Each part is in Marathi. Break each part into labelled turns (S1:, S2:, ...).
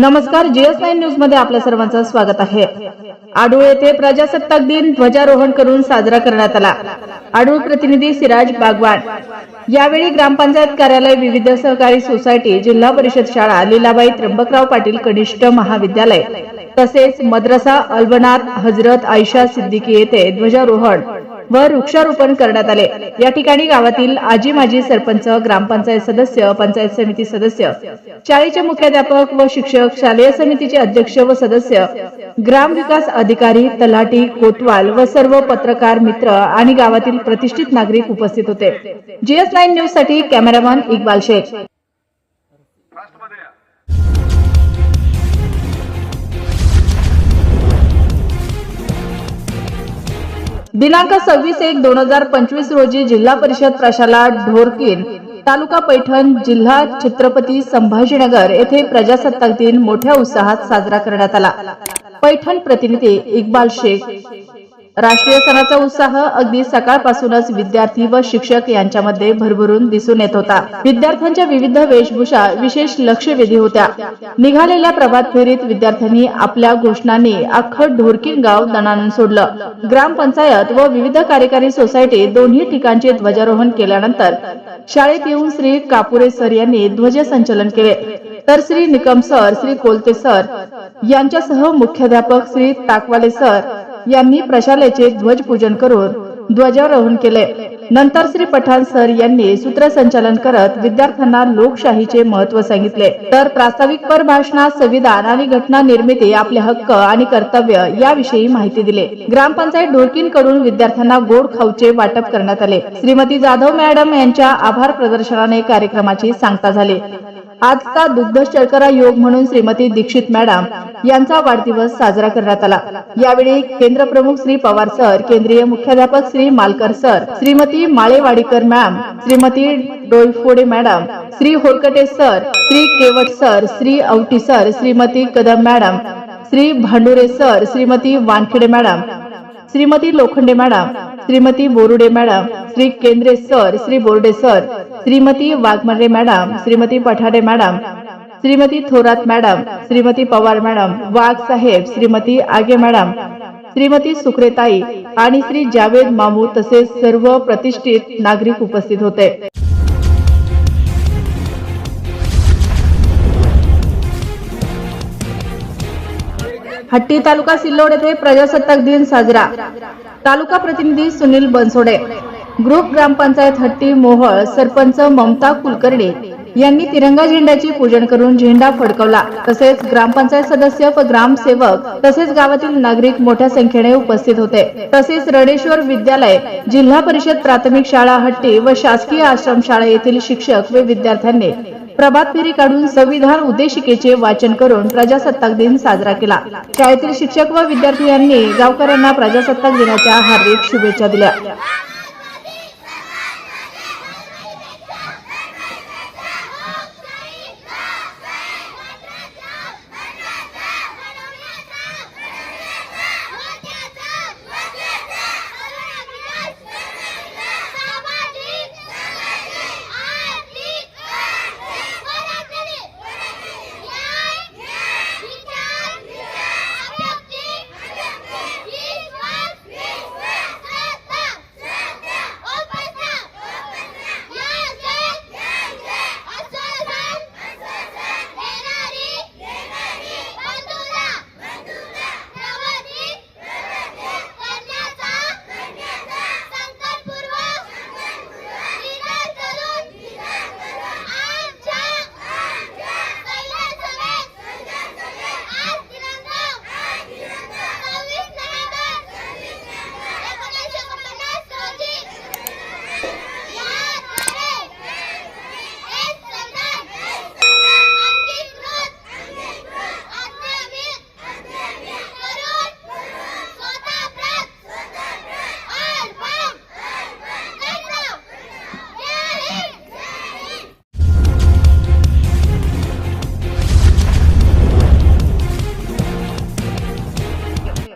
S1: नमस्कार जीएस नाईन न्यूजमध्ये आपल्या सर्वांचं स्वागत आहे. आडूळ येथे प्रजासत्ताक दिन ध्वजारोहण करून साजरा करण्यात आला. आडूळ प्रतिनिधी सिराज बागवान. यावेळी ग्रामपंचायत कार्यालय विविध सहकारी सोसायटी जिल्हा परिषद शाळा लीलाबाई त्र्यंबकराव पाटील कनिष्ठ महाविद्यालय तसेच मद्रसा अल्बनाथ हजरत आयशा सिद्दीकी येथे ध्वजारोहण व वृक्षारोपण करण्यात आले. या ठिकाणी गावातील आजी माजी सरपंच ग्रामपंचायत सदस्य पंचायत समिती सदस्य शाळेचे मुख्याध्यापक व शिक्षक शालेय समितीचे अध्यक्ष व सदस्य ग्राम विकास अधिकारी तलाठी कोतवाल व सर्व पत्रकार मित्र आणि गावातील प्रतिष्ठित नागरिक उपस्थित होते. जीएस नाईन न्यूजसाठी कॅमेरामन इक्बाल शेख. दिनांक सव्वीस एक दोन हजार पंचवीस रोजी जिल्हा परिषद प्रशाला ढोरकीन तालुका पैठण जिल्हा छत्रपती संभाजीनगर येथे प्रजासत्ताक दिन मोठ्या उत्साहात साजरा करण्यात आला. पैठण प्रतिनिधी इक्बाल शेख राष्ट्रीय सणाचा उत्साह अगदी सकाळपासूनच विद्यार्थी व शिक्षक यांच्यामध्ये भरभरून दिसून येत होता. विद्यार्थ्यांच्या विविध वेशभूषा विशेष लक्षवेधी होत्या. निघालेल्या प्रभात फेरीत विद्यार्थ्यांनी आपल्या घोषणांनी अख्खं ढोरकीन गाव दणानून सोडलं. ग्रामपंचायत व विविध कार्यकारी सोसायटी दोन्ही ठिकाणचे ध्वजारोहण केल्यानंतर शाळेत येऊन श्री कापुरे सर यांनी ध्वजसंचलन केले. तर श्री निकम सर श्री कोलते सर यांच्यासह मुख्याध्यापक श्री ताकवाले सर यांनी प्रशालेचे ध्वजपूजन करून ध्वजारोहण केले. नंतर श्री पठाण सर यांनी सूत्रसंचालन करत विद्यार्थ्यांना लोकशाहीचे महत्त्व सांगितले. तर प्रास्ताविकपर भाषणात संविधान आणि घटना निर्मिती आपले हक्क आणि कर्तव्य याविषयी माहिती दिली. ग्रामपंचायत ढोरकीन कडून विद्यार्थ्यांना गोड खाऊचे वाटप करण्यात आले. श्रीमती जाधव मॅडम यांच्या आभार प्रदर्शनाने कार्यक्रमाची सांगता झाली. आजचा दुग्ध शर्करा योग म्हणून श्रीमती दीक्षित मॅडम यांचा वाढदिवस साजरा करण्यात आला. यावेळी केंद्र प्रमुख श्री पवार सर केंद्रीय मुख्याध्यापक Shri Malkar sir Shrimati Malewadikar ma'am Shrimati Doiphode madam Shri Horkate sir Shri Kewat sir Shri Auti sir Shrimati Kadam madam Shri Bhandure sir Shrimati Wankhede madam Shrimati Lokhande madam Shrimati Borude madam Shri Kendre sir Shri Borde sir Shrimati Waghmare madam Shrimati Pathade madam Shrimati Thorat madam Shrimati Pawar madam Wagh साहेब श्रीमती आगे मॅडम श्रीमती सुक्रेताई आणि श्री जावेद मामू तसेच सर्व प्रतिष्ठित नागरिक उपस्थित होते. हट्टी तालुका सिल्लोड येथे प्रजासत्ताक दिन साजरा. तालुका प्रतिनिधी सुनील बनसोडे. ग्रुप ग्रामपंचायत हट्टी मोहळ सरपंच ममता कुलकर्णी यांनी तिरंगा झेंड्याची पूजन करून झेंडा फडकवला. तसेच ग्रामपंचायत सदस्य व ग्रामसेवक तसेच गावातील नागरिक मोठ्या संख्येने उपस्थित होते. तसेच रणेश्वर विद्यालय जिल्हा परिषद प्राथमिक शाळा हट्टी व शासकीय आश्रमशाळा येथील शिक्षक व विद्यार्थ्यांनी प्रभात फेरी काढून संविधान उद्देशिकेचे वाचन करून प्रजासत्ताक दिन साजरा केला. शाळेतील शिक्षक व विद्यार्थी यांनी गावकऱ्यांना प्रजासत्ताक दिनाच्या हार्दिक शुभेच्छा दिल्या.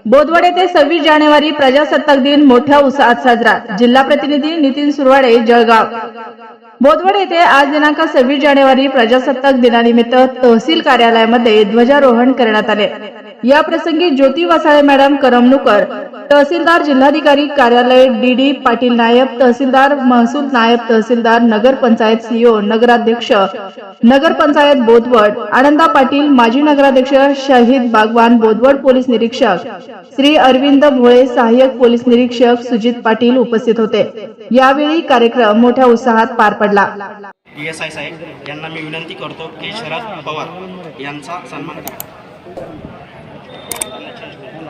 S1: बोदवड येथे सव्वीस जानेवारी प्रजासत्ताक दिन मोठ्या उत्साहात साजरा. जिल्हा प्रतिनिधी नितीन सुरवाडे जळगाव. बोदवड येथे आज दिनांक सव्वीस जानेवारी प्रजासत्ताक दिनानिमित्त तहसील कार्यालयामध्ये ध्वजारोहण करण्यात आले. या प्रसंगी ज्योती वसाळे मॅडम करमणूकर तहसीलदार जिल्हाधिकारी कार्यालय डी डी पाटील नायब तहसीलदार महसूल नायब तहसीलदार नगर पंचायत सीओ नगराध्यक्ष नगर पंचायत बोदवड आनंदा पाटील माजी नगराध्यक्ष शहीद बागवान बोदवड पोलीस निरीक्षक श्री अरविंद भोळे सहाय्यक पोलीस निरीक्षक सुजित पाटील उपस्थित होते. यावेळी कार्यक्रम मोठ्या उत्साहात पार पडला.
S2: डी एस आय साहेब यांना मी विनंती करतो की शरद पवार यांचा सन्मान करा.